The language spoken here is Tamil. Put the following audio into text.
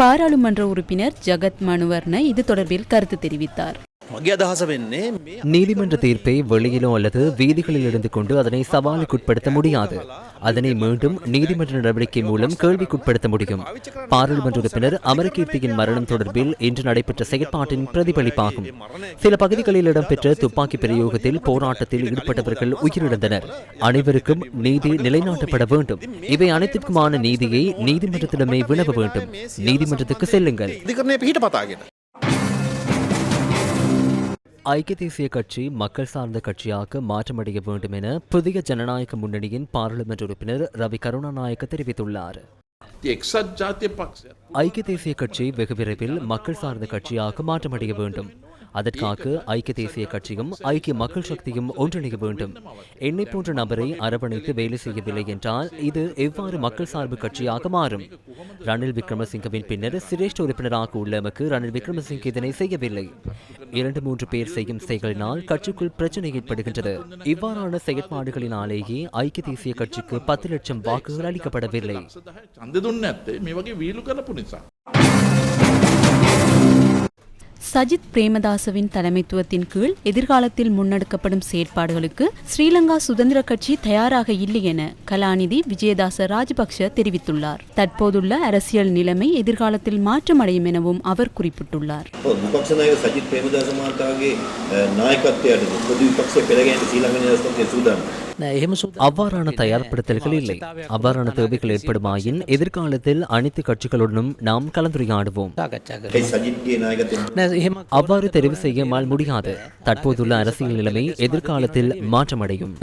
பாராளுமன்ற உறுப்பினர் ஜகத் மனுவர்ண இது தொடர்பில் கருத்து தெரிவித்தார். நீதிமன்ற தீர்ப்பை வெளியிலோ அல்லது வீதிகளில் இருந்து கொண்டு அதனை சவாலுக்குட்படுத்த முடியாது. அதனை மீண்டும் நீதிமன்ற நடவடிக்கை மூலம் கேள்விக்குட்படுத்த முடியும். பாராளுமன்ற உறுப்பினர் அமரகீர்த்தியின் மரணம் தொடர்பில் இன்று நடைபெற்ற செயற்பாட்டின் பிரதிபலிப்பாகும். சில பகுதிகளில் இடம்பெற்ற துப்பாக்கி பிரயோகத்தில் போராட்டத்தில் ஈடுபட்டவர்கள் உயிரிழந்தனர். அனைவருக்கும் நீதி நிலைநாட்டப்பட வேண்டும். இவை அனைத்திற்குமான நீதியை நீதிமன்றத்திடமே வினவ வேண்டும். நீதிமன்றத்துக்கு செல்லுங்கள். ஐக்கிய தேசிய கட்சி மக்கள் சார்ந்த கட்சியாக மாற்றமடைய வேண்டும் என புதிய ஜனநாயக முன்னணியின் பாராளுமன்ற உறுப்பினர் ரவி கருணாநாயக்க தெரிவித்துள்ளார். ஐக்கிய தேசிய கட்சி வெகு விரைவில் மக்கள் சார்ந்த கட்சியாக மாற்றமடைய வேண்டும். அதற்காக ஐக்கிய தேசிய கட்சியும் ஐக்கிய மக்கள் சக்தியும் ஒன்றிணைய வேண்டும். என்னை போன்ற நபரை அரவணைத்து வேலை செய்யவில்லை என்றால் இது எவ்வாறு மக்கள் சார்பு கட்சியாக மாறும்? ரணில் விக்ரமசிங்கவின் பின்னர் சிரேஷ்ட உறுப்பினராக உள்ள எமக்கு ரணில் விக்ரமசிங்க இதனை செய்யவில்லை. இரண்டு மூன்று பேர் செய்யும் செயல்களினால் கட்சிக்குள் பிரச்சனை ஏற்படுகின்றது. இவ்வாறான செயற்பாடுகளினாலேயே ஐக்கிய தேசிய கட்சிக்கு பத்து லட்சம் வாக்குகள் அளிக்கப்படவில்லை. சஜித் பிரேமதாசவின் தலைமைத்துவத்தின் கீழ் எதிர்காலத்தில் முன்னெடுக்கப்படும் செயற்பாடுகளுக்கு ஸ்ரீலங்கா சுதந்திர கட்சி தயாராக இல்லை என கலாநிதி விஜயதாச ராஜபக்ஷ தெரிவித்துள்ளார். தற்போதுள்ள அரசியல் நிலைமை எதிர்காலத்தில் மாற்றமடையும் எனவும் அவர் குறிப்பிட்டுள்ளார். அவ்வாறான தயார்படுத்தல்கள் இல்லை. அவ்வாறான தேவைகள் ஏற்படுமாயின் எதிர்காலத்தில் அனைத்து கட்சிகளுடனும் நாம் கலந்துரையாடுவோம். அவ்வாறு தெரிவு செய்யாமல் முடியாது. தற்போதுள்ள அரசியல் நிலைமை எதிர்காலத்தில் மாற்றமடையும்.